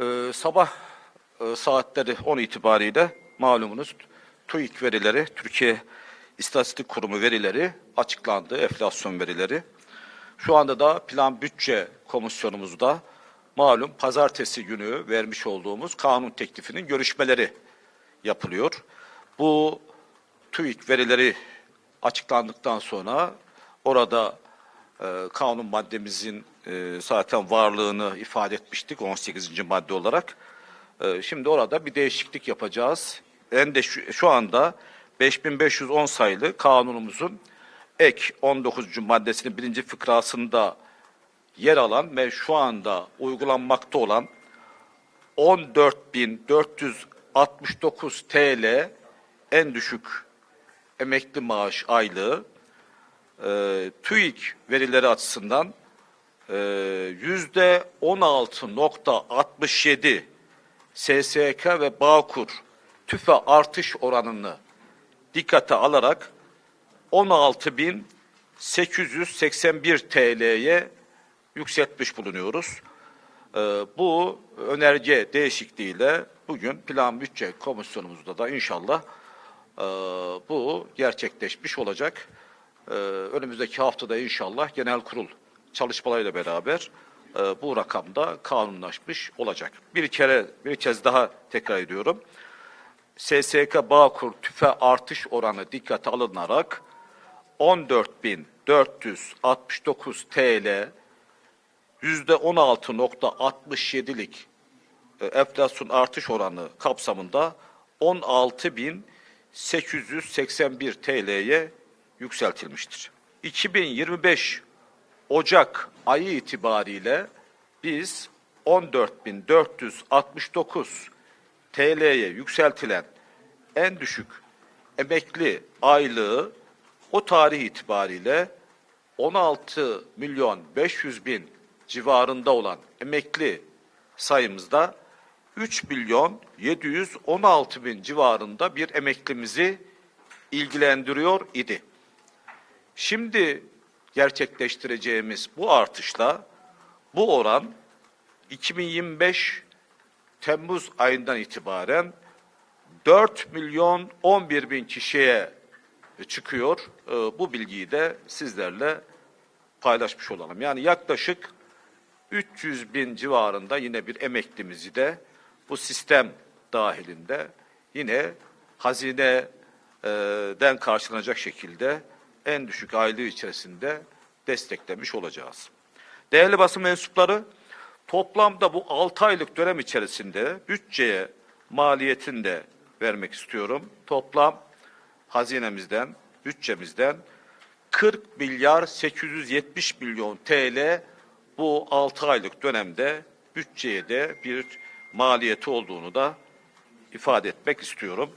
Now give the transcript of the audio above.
Ee, sabah e, saatleri 10 itibariyle malumunuz TÜİK verileri, Türkiye İstatistik Kurumu verileri açıklandı, enflasyon verileri. Şu anda da plan bütçe komisyonumuzda malum pazartesi günü vermiş olduğumuz kanun teklifinin görüşmeleri yapılıyor. Bu TÜİK verileri açıklandıktan sonra orada e, kanun maddemizin e, zaten varlığını ifade etmiştik 18. madde olarak. E, şimdi orada bir değişiklik yapacağız. En de şu, şu anda 5510 sayılı kanunumuzun ek 19. maddesinin birinci fıkrasında yer alan ve şu anda uygulanmakta olan 14.469 TL en düşük emekli maaş aylığı e, TÜİK verileri açısından e, yüzde 16.67 SSK ve Bağkur tüfe artış oranını dikkate alarak 16.881 TL'ye yükseltmiş bulunuyoruz. Ee, bu önerge değişikliğiyle bugün plan bütçe komisyonumuzda da inşallah e, bu gerçekleşmiş olacak. Ee, önümüzdeki haftada inşallah genel kurul çalışmalarıyla beraber e, bu rakamda kanunlaşmış olacak. Bir kere bir kez daha tekrar ediyorum. SSK Bağkur tüfe artış oranı dikkate alınarak 14.469 TL %16.67'lik e, enflasyon artış oranı kapsamında 16.881 TL'ye yükseltilmiştir. 2025 Ocak ayı itibariyle biz 14.469 TL'ye yükseltilen en düşük emekli aylığı o tarih itibariyle 16 milyon 500 bin civarında olan emekli sayımızda 3 milyon 716 bin civarında bir emeklimizi ilgilendiriyor idi. Şimdi gerçekleştireceğimiz bu artışla bu oran 2025 Temmuz ayından itibaren 4 milyon 11 bin kişiye çıkıyor. Ee, Bu bilgiyi de sizlerle paylaşmış olalım. Yani yaklaşık 300 bin civarında yine bir emeklimizi de bu sistem dahilinde yine hazineden karşılanacak şekilde en düşük aylığı içerisinde desteklemiş olacağız. Değerli basın mensupları, toplamda bu 6 aylık dönem içerisinde bütçeye maliyetini de vermek istiyorum. Toplam hazinemizden, bütçemizden 40 milyar 870 milyon TL bu 6 aylık dönemde bütçeye de bir maliyeti olduğunu da ifade etmek istiyorum.